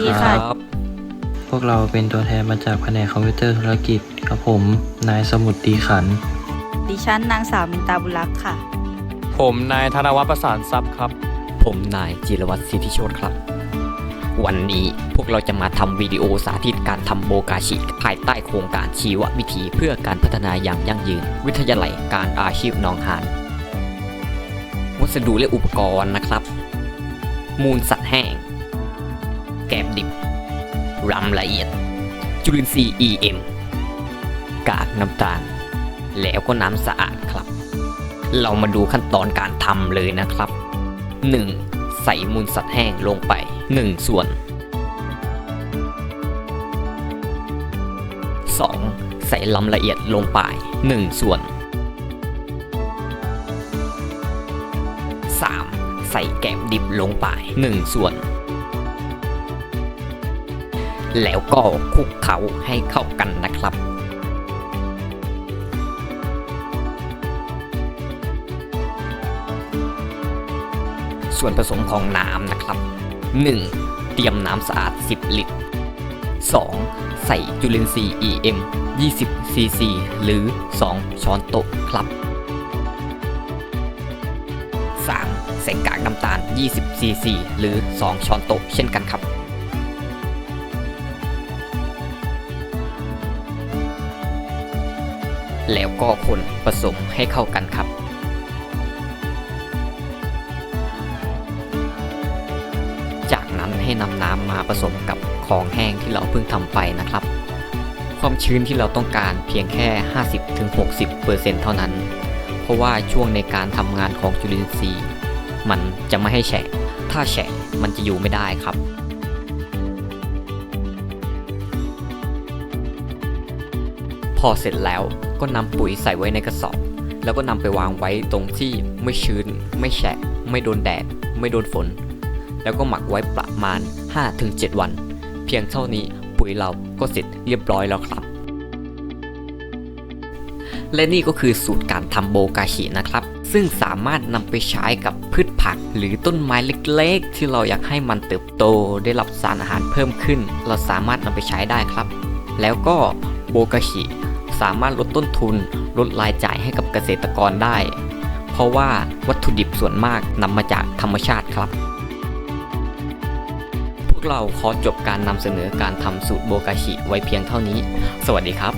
ดีค่ะ รับ พวกเราเป็นตัวแทนมาจากแผนกคอมพิวเตอร์ธุรกิจกับผม นายสมุทรดีขันธ์ดิฉันนางสาวมินตาบุญรักษ์ค่ะ ผมนายธนวัฒน์ประสานทรัพย์ครับ ผมนายจิรวัตรสิทธิโชตครับ วันนี้พวกเราจะมาทำวิดีโอสาธิตการทำโบกาชิ ภายใต้โครงการชีววิถีเพื่อการพัฒนาอย่างยั่งยืน วิทยาลัยการอาชีพหนองหานวัสดุและอุปกรณ์นะครับ มูลสัตว์แห้ง แกบดิบรำละเอียด จุลินทรีย์ EM กากน้ำตาล แล้วก็น้ำสะอาดครับ เรามาดูขั้นตอนการทำเลยนะครับ 1. ใส่มูลสัตว์แห้งลงไป 1 ส่วน 2. ใส่ลำละเอียดลงไป 1 ส่วน 3. ใส่แกมดิบลงไป 1 ส่วน แล้วก็คลุกเคล้าให้เข้ากันนะครับส่วนผสมของน้ำนะครับ 1. เตรียมน้ำสะอาด 10 ลิตร 2. ใส่จุลินทรีย์ EM 20 cc หรือ 2 ช้อนโต๊ะครับ 3. ใส่กากน้ำตาล 20 cc หรือ 2 ช้อนโต๊ะเช่นกันครับ แล้วก็คนผสมให้เข้ากันครับ จากนั้นให้นำน้ำมาผสมกับของแห้งที่เราเพิ่งทำไปนะครับ ความชื้นที่เราต้องการเพียงแค่ 50-60%เท่านั้น เพราะว่าช่วงในการทำงานของจุลินทรีย์ มันจะไม่ให้แฉะ ถ้าแฉะมันจะอยู่ไม่ได้ครับพอเสร็จแล้ว ก็นำปุ๋ยใส่ไว้ในกระสอบ แล้วก็นำไปวางไว้ตรงที่ไม่ชื้น ไม่แฉะ ไม่โดนแดด ไม่โดนฝน แล้วก็หมักไว้ประมาณ 5-7 วัน เพียงเท่านี้ปุ๋ยเราก็เสร็จเรียบร้อยแล้วครับ และนี่ก็คือสูตรการทำโบกาชินะครับ ซึ่งสามารถนำไปใช้กับพืชผัก หรือต้นไม้เล็กๆ ที่เราอยากให้มันเติบโตได้รับสารอาหารเพิ่มขึ้น เราสามารถนำไปใช้ได้ครับ แล้วก็โบกาชิ สามารถลดต้นทุน ลดรายจ่ายให้กับเกษตรกรได้ เพราะว่าวัตถุดิบส่วนมากนำมาจากธรรมชาติครับ พวกเราขอจบการนำเสนอการทำสูตรโบกาชิไว้เพียงเท่านี้ สวัสดีครับ